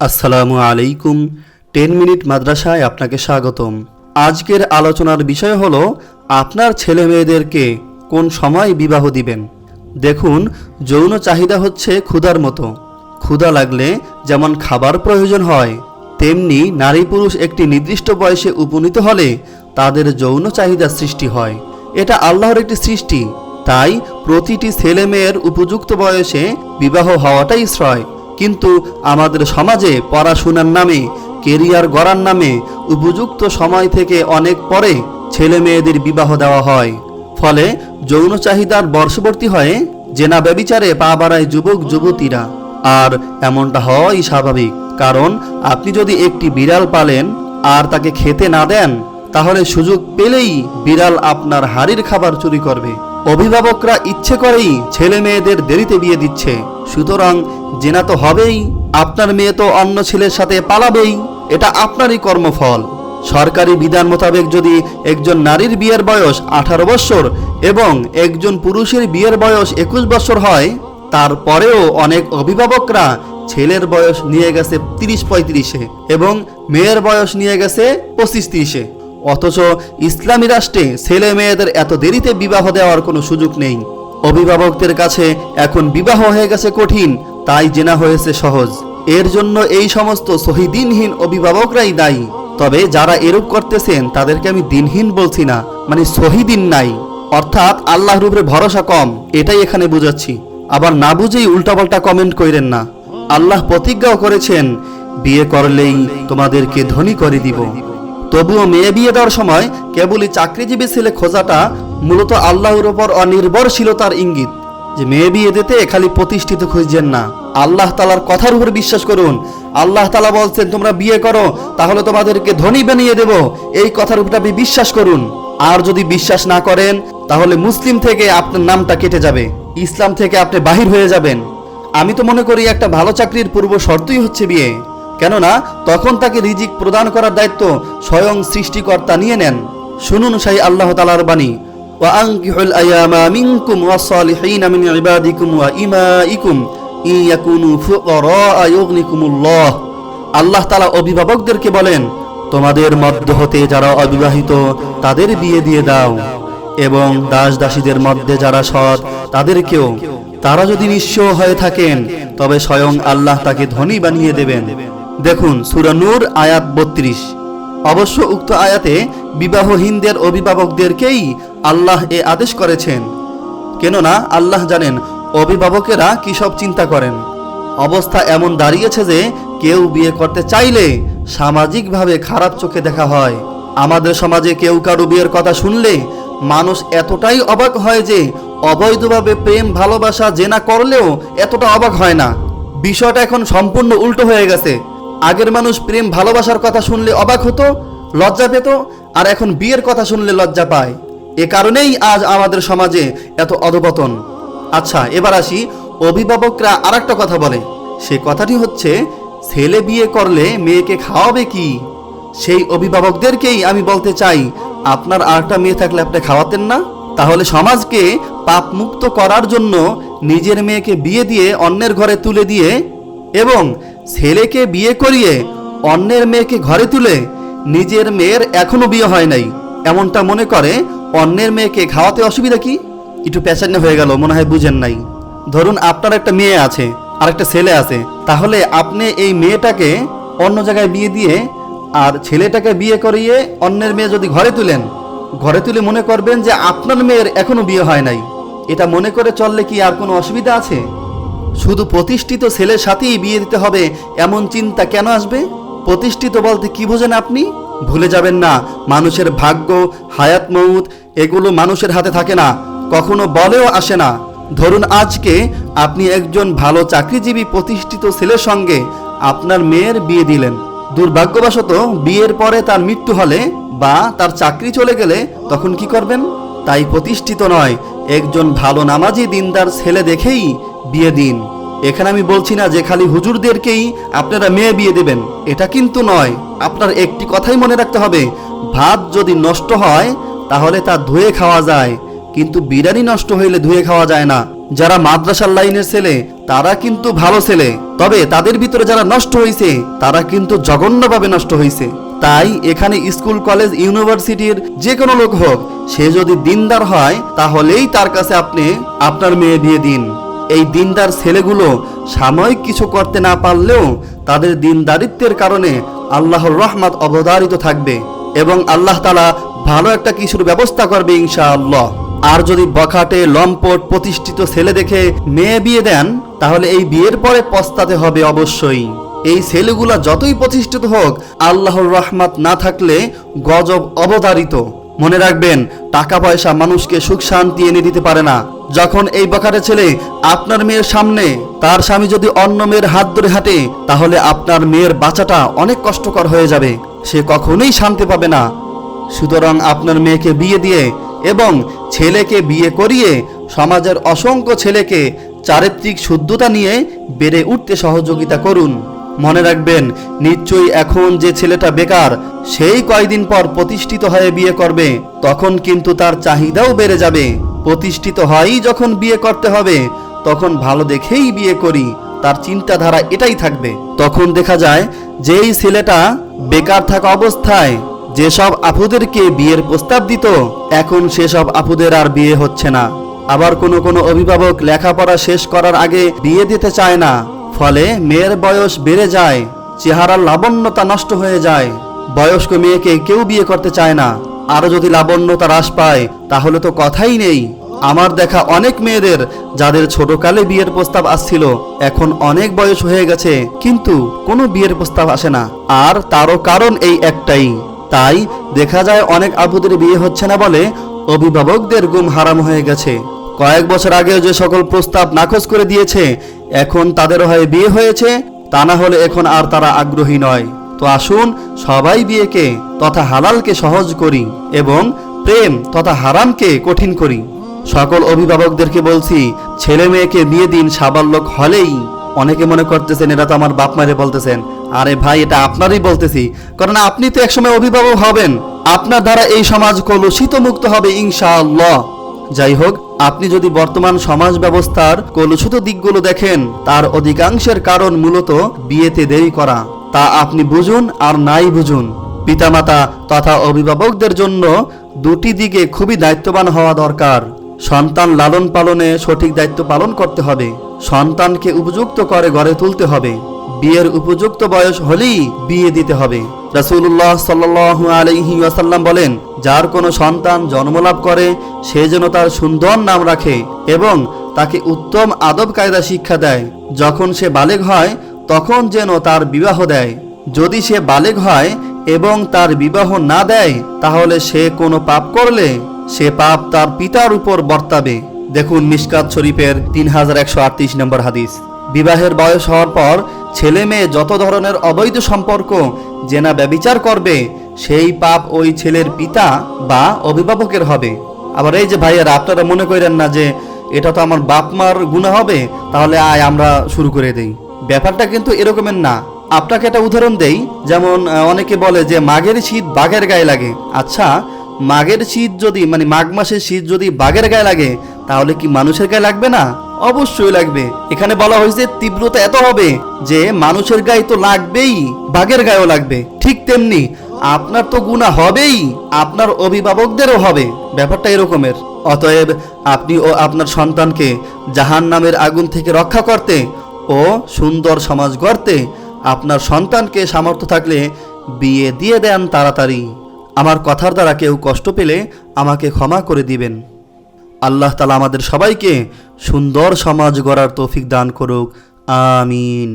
আসসালামু আলাইকুম, ten minute মাদ্রাসায় আপনাকে স্বাগতম। আজকের আলোচনার বিষয় হলো, আপনার ছেলে মেয়েদেরকে কোন সময় বিবাহ দিবেন? দেখুন, যৌন চাহিদা হচ্ছে ক্ষুধার মতো। ক্ষুধা লাগলে যেমন খাবার প্রয়োজন হয়, তেমনি নারী পুরুষ একটি নির্দিষ্ট বয়সে উপনীত হলে তাদের যৌন চাহিদা সৃষ্টি হয়। এটা আল্লাহর একটি সৃষ্টি। তাই প্রতিটি ছেলে মেয়ের উপযুক্ত বয়সে বিবাহ হওয়াটাই শ্রয়। কিন্তু আমাদের সমাজে পড়াশোনার নামে, কেরিয়ার গড়ার নামে উপযুক্ত সময় থেকে অনেক পরে ছেলে মেয়েদের বিবাহ দেওয়া হয়। ফলে যৌন চাহিদার বর্ষবর্তী হয়ে জেনা ব্যবিচারে পা বাড়ায় যুবক, যুবতীরা। আর এমনটা হওয়াই স্বাভাবিক, কারণ আপনি যদি একটি বিড়াল পালেন আর তাকে খেতে না দেন, তাহলে সুযোগ পেলেই বিড়াল আপনার হাড়ির খাবার চুরি করবে। অভিভাবকরা ইচ্ছে করেই ছেলে মেয়েদের দেরিতে বিয়ে দিচ্ছে। সুতরাং জেনা তো হবেই, আপনার মেয়ে তো অন্য ছেলের সাথে পালাবেই, এটা আপনারই কর্মফল। সরকারি বিধান মোতাবেক যদি একজন নারীর বিয়ের বয়স আঠারো বৎসর এবং একজন পুরুষের বিয়ের বয়স একুশ বছর হয়, তারপরেও অনেক অভিভাবকরা ছেলের বয়স নিয়ে গেছে তিরিশ পঁয়ত্রিশে এবং মেয়ের বয়স নিয়ে গেছে পঁচিশ তিরিশে। অথচ ইসলামী রাষ্ট্রে ছেলে মেয়েদের এত দেরিতে বিবাহ দেওয়ার কোনো সুযোগ নেই। অভিভাবকদের কাছে এখন বিবাহ হয়ে গেছে কঠিন তাই জেনা হয়েছে সহজ। এর জন্য এই সমস্ত সহিদিনহীন অভিভাবকরাই দায়ী। তবে যারা এরূপ করতেছেন, তাদেরকে আমি দিনহীন বলছি না মানে সহিদিন নাই। অর্থাৎ আল্লাহর উপরে ভরসা কম, এটাই এখানে বুঝাচ্ছি। আবার না বুঝেই উল্টাপাল্টা কমেন্ট কইরেন না। আল্লাহ প্রতিজ্ঞাও করেছেন, বিয়ে করলেই তোমাদেরকে ধনী করে দিব। তবুও মেয়ে বিয়ে দেওয়ার সময় কেবলই চাকরিজীবী ছেলে খোঁজাটা মূলত আল্লাহর উপর অনির্ভরশীলতার ইঙ্গিত। যে মেয়ে বিয়ে দিতে খালি প্রতিষ্ঠিত খুঁজছেন না। আল্লাহ তালার কথার উপর বিশ্বাস করুন। আল্লাহ তালা বলছেন, তোমরা বিয়ে করো, তাহলে তোমাদেরকে ধনী বানিয়ে দেব। এই কথার উপর আপনি বিশ্বাস করুন। আর যদি বিশ্বাস না করেন, তাহলে মুসলিম থেকে আপনার নামটা কেটে যাবে। ইসলাম থেকে আপনি বাহির হয়ে যাবেন। আমি তো মনে করি একটা ভালো চাকরির পূর্ব শর্তই হচ্ছে বিয়ে। কেননা, তখন তাকে রিজিক প্রদান করার দায়িত্ব স্বয়ং সৃষ্টিকর্তা নিয়ে নেন। শুনুন সেই আল্লাহ তালার বাণী। وأنكحوا الأيام منكم والصالحين من عبادكم وإمائكم إن يكونوا فقراء يغنكم الله আল্লাহ তালা অভিভাবকদেরকে বলেন তোমাদের মধ্য হতে যারা অবিবাহিত তাদের বিয়ে দিয়ে দাও এবং দাস দাসীদের মধ্যে যারা সৎ তাদেরকেও তারা যদি নিঃস্ব হয়ে থাকেন তবে স্বয়ং আল্লাহ তাকে ধনী বানিয়ে দেবেন দেখুন সুরানুর আয়াত বত্রিশ অবশ্য উক্ত আয়াতে বিবাহহীনদের অভিভাবকদেরকেই আল্লাহ এ আদেশ করেছেন। কেননা আল্লাহ জানেন, অভিভাবকেরা কী সব চিন্তা করেন। অবস্থা এমন দাঁড়িয়েছে যে কেউ বিয়ে করতে চাইলে সামাজিকভাবে খারাপ চোখে দেখা হয়। আমাদের সমাজে কেউ কারও বিয়ের কথা শুনলে মানুষ এতটাই অবাক হয় যে অবৈধভাবে প্রেম, ভালোবাসা, জেনা করলেও এতটা অবাক হয় না। বিষয়টা এখন সম্পূর্ণ উল্টো হয়ে গেছে। আগের মানুষ প্রেম ভালোবাসার কথা শুনলে অবাক হতো, লজ্জা পেত, আর এখন বিয়ের কথা শুনলে লজ্জা পায়। এ কারণেই আজ আমাদের সমাজে এত অধপতন। আচ্ছা এবার আসি অভিভাবকরা আর একটা কথা বলে। সে কথাটি হচ্ছে, ছেলে বিয়ে করলে মেয়েকে খাওয়াবে কি? সেই অভিভাবকদেরকেই আমি বলতে চাই, আপনার আরেকটা মেয়ে থাকলে আপনি খাওয়াতেন না? তাহলে সমাজকে পাপ মুক্ত করার জন্য নিজের মেয়েকে বিয়ে দিয়ে অন্যের ঘরে তুলে দিয়ে এবং ছেলেকে বিয়ে করিয়ে অন্যের মেয়েকে ঘরে তুলে নিজের মেয়ের এখনও বিয়ে হয় নাই। এমনটা মনে করে অন্যের মেয়েকে খাওয়াতে অসুবিধা কি? একটু প্যাচান্য হয়ে গেল, মনে হয় বুঝেন নাই। ধরুন আপনার একটা মেয়ে আছে আর একটা ছেলে আছে, তাহলে আপনি এই মেয়েটাকে অন্য জায়গায় বিয়ে দিয়ে আর ছেলেটাকে বিয়ে করিয়ে অন্যের মেয়ে যদি ঘরে তুলেন, ঘরে তুলে মনে করবেন যে আপনার মেয়ের এখনও বিয়ে হয় নাই। এটা মনে করে চললে কি আর কোনো অসুবিধা আছে? শুধু প্রতিষ্ঠিত ছেলের সাথেই বিয়ে দিতে হবে, এমন চিন্তা কেন আসবে? প্রতিষ্ঠিত বলতে কি বোঝেন আপনি? ভুলে যাবেন না, মানুষের ভাগ্য, হায়াত মৌত, এগুলো মানুষের হাতে থাকে না, কখনো বলেও আসে না। ধরুন আজকে আপনি একজন ভালো চাকরিজীবী প্রতিষ্ঠিত ছেলের সঙ্গে আপনার মেয়ের বিয়ে দিলেন। দুর্ভাগ্যবশত বিয়ের পরে তার মৃত্যু হলে বা তার চাকরি চলে গেলে তখন কি করবেন? তাই প্রতিষ্ঠিত নয়, একজন ভালো নামাজি দিনদার ছেলে দেখেই বিয়ে দিন। এখানে আমি বলছি না যে খালি হুজুরদেরকেই আপনারা মেয়ে বিয়ে দেবেন। এটা কিন্তু নয়। আপনার একটি কথাই মনে রাখতে হবে। ভাত যদি নষ্ট হয়, তাহলে তা ধুয়ে খাওয়া যায়। কিন্তু বিরিয়ানি নষ্ট হইলে ধুয়ে খাওয়া যায় না। যারা মাদ্রাসার লাইনের ছেলে, তারা কিন্তু ভালো ছেলে। তবে তাদের ভিতরে যারা নষ্ট হয়েছে তারা কিন্তু জঘন্যভাবে নষ্ট হয়েছে তাই এখানে স্কুল, কলেজ, ইউনিভার্সিটির যে কোনো লোক হোক, সে যদি দিনদার হয়, তাহলেই তার কাছে আপনি আপনার মেয়ে দিয়ে দিন। এই দিনদার ছেলেগুলো সাময়িক কিছু করতে না পারলেও তাদের দিনদারিত্বের কারণে আল্লাহর রহমত অবধারিত থাকবে এবং আল্লাহ তালা ভালো একটা কিছুর ব্যবস্থা করবে ইনশাআল্লাহ। আর যদি বখাটে, লম্পট প্রতিষ্ঠিত ছেলে দেখে মেয়ে বিয়ে দেন, তাহলে এই বিয়ের পরে পস্তাতে হবে অবশ্যই। এই ছেলেগুলা যতই প্রতিষ্ঠিত হোক, আল্লাহর রহমত না থাকলে গজব অবধারিত। মনে রাখবেন, টাকা পয়সা মানুষকে সুখ শান্তি এনে দিতে পারে না। যখন এই বখাটে ছেলে আপনার মেয়ের সামনে, তার স্বামী যদি অন্য মেয়ের হাত ধরে হাঁটে, তাহলে আপনার মেয়ের বাচ্চাটা অনেক কষ্টকর হয়ে যাবে। সে কখনোই শান্তি পাবে না। সুতরাং আপনার মেয়েকে বিয়ে দিয়ে এবং ছেলেকে বিয়ে করিয়ে সমাজের অসংখ্য ছেলেকে চারিত্রিক শুদ্ধতা নিয়ে বেড়ে উঠতে সহযোগিতা করুন। মনে রাখবেন, নিশ্চয়ই এখন যে ছেলেটা বেকার, সেই কয়দিন পর প্রতিষ্ঠিত হয়ে বিয়ে করবে, তখন কিন্তু তার চাহিদাও বেড়ে যাবে। প্রতিষ্ঠিত হয়ই যখন বিয়ে করতে হবে, তখন ভালো দেখেই বিয়ে করি, তার চিন্তাধারা এটাই থাকবে। তখন দেখা যায়, যেই ছেলেটা বেকার থাকা অবস্থায় যেসব আপুদেরকে বিয়ের প্রস্তাব দিত, এখন সেসব আপুদের আর বিয়ে হচ্ছে না। আবার কোনো কোনো অভিভাবক লেখাপড়া শেষ করার আগে বিয়ে দিতে চায় না, ফলে মেয়ের বয়স বেড়ে যায়, চেহারার লাবণ্যতা নষ্ট হয়ে যায়। বয়স্ক মেয়েকে কেউ বিয়ে করতে চায় না। আরও যদি লাবণ্যতা হ্রাস পায়, তাহলে তো কথাই নেই। আমার দেখা অনেক মেয়েদের, যাদের ছোটকালে বিয়ের প্রস্তাব আসছিল, এখন অনেক বয়স হয়ে গেছে, কিন্তু কোনো বিয়ের প্রস্তাব আসে না। আর তারও কারণ এই একটাই। তাই দেখা যায় অনেক আবুদের বিয়ে হচ্ছে না বলে অভিভাবকদের গুম হারাম হয়ে গেছে। কয়েক বছর আগে যে সকল প্রস্তাব নাকচ করে দিয়েছে, এখন তাদের হয়ে বিয়ে হয়েছে, তা না হলে এখন আর তারা আগ্রহী নয়। তো আসুন সবাই বিয়েকে তথা হালালকে সহজ করি এবং প্রেম তথা হারামকে কঠিন করি। সকল অভিভাবকদেরকে বলছি, ছেলে মেয়েকে বিয়ে দিন সাবাল্যক হলেই। অনেকে মনে করতেছেন, এরা তো আমার বাপ মারে বলতেছেন। আরে ভাই, এটা আপনারই বলতেছি। কারণ আপনি তো একসময় অভিভাবক হবেন। আপনার দ্বারা এই সমাজ কলুষিত মুক্ত হবে ইনশাআল্লাহ। যাই হোক, আপনি যদি বর্তমান সমাজ ব্যবস্থার কলুষিত দিকগুলো দেখেন, তার অধিকাংশের কারণ মূলত বিয়েতে দেরি করা। তা আপনি বুঝুন আর নাই বুঝুন। পিতামাতা তথা অভিভাবকদের জন্য দুটি দিকে খুবই দায়িত্ববান হওয়া দরকার। সন্তান লালন পালনে সঠিক দায়িত্ব পালন করতে হবে। সন্তানকে উপযুক্ত করে গড়ে তুলতে হবে। বিয়ের উপযুক্ত বয়স হলেই বিয়ে দিতে হবে। রাসূলুল্লাহ সাল্লাল্লাহু আলাইহি ওয়াসাল্লাম বলেন, যার কোনো সন্তান জন্মলাভ করে, সে যেন তার সুন্দর নাম রাখে এবং তাকে উত্তম আদব কায়দা শিক্ষা দেয়। যখন সে বালেগ হয়, তখন যেন তার বিবাহ দেয়। যদি সে বালেগ হয় এবং তার বিবাহ না দেয়, তাহলে সে কোনো পাপ করলে? সে পাপ তার পিতার উপর বর্তাবে। দেখুন মিসকাত শরীফের তিন হাজার একশো আটত্রিশ নম্বর হাদিস। বিবাহের বয়স হওয়ার পর ছেলে মেয়ে যত ধরনের অবৈধ সম্পর্ক জেনা ব্যবিচার করবে, সেই পাপ ওই ছেলের পিতা বা অভিভাবকের হবে। আবার এই যে ভাইয়ারা, আপনারা মনে করেন না যে এটা তো আমার বাপ মার গুণা হবে? তাহলে আয়, আমরা শুরু করে দেই। ব্যাপারটা কিন্তু এরকমের না। আপনাকে একটা উদাহরণ দেই। যেমন অনেকে বলে যে মাঘের শীত বাঘের গায়ে লাগে। আচ্ছা মাঘের শীত যদি মানে মাঘ মাসের শীত যদি বাঘের গায়ে লাগে, তাহলে কি মানুষের গায়ে লাগবে না? অবশ্যই লাগবে। এখানে বলা হয়েছে তীব্রতা এত হবে যে মানুষের গায়ে তো লাগবেই, বাঘের গায়েও লাগবে। ঠিক তেমনি আপনার তো গুণা হবেই, আপনার অভিভাবকদেরও হবে। ব্যাপারটা এরকমের। অতএব আপনি ও আপনার সন্তানকে জাহান নামের আগুন থেকে রক্ষা করতে ও সুন্দর সমাজ গড়তে আপনার সন্তানকে সামর্থ্য থাকলে বিয়ে দিয়ে দেন তাড়াতাড়ি আমার কথার দ্বারা কেউ কষ্ট পেলে আমাকে ক্ষমা করে দিবেন আল্লাহ তালা আমাদের সবাইকে সুন্দর সমাজ গড়ার তৌফিক দান করুক আমিন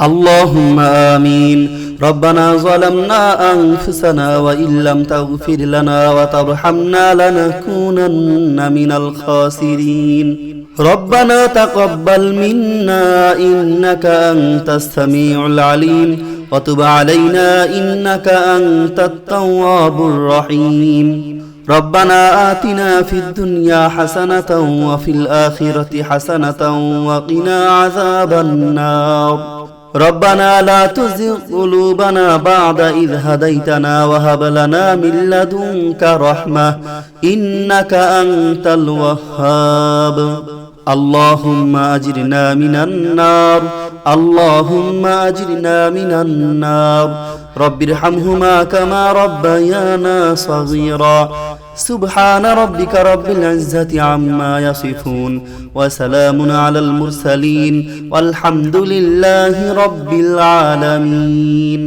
اللهم آمين ربنا ظلمنا أنفسنا وإن لم تغفر لنا وترحمنا لنكونن من الخاسرين ربنا تقبل منا إنك أنت السميع العليم وتب علينا إنك أنت التواب الرحيم ربنا آتنا في الدنيا حسنة وفي الآخرة حسنة وقنا عذاب النار ربنا لا تزغ قلوبنا بعد إذ هديتنا وهب لنا من لدنك رحمة إنك أنت الوهاب اللهم أجرنا من النار اللهم أجرنا من النار. رب ارحمهما كما ربيانا صغيرا. سبحان ربك رب العزة عما يصفون وسلام على المرسلين والحمد لله رب العالمين.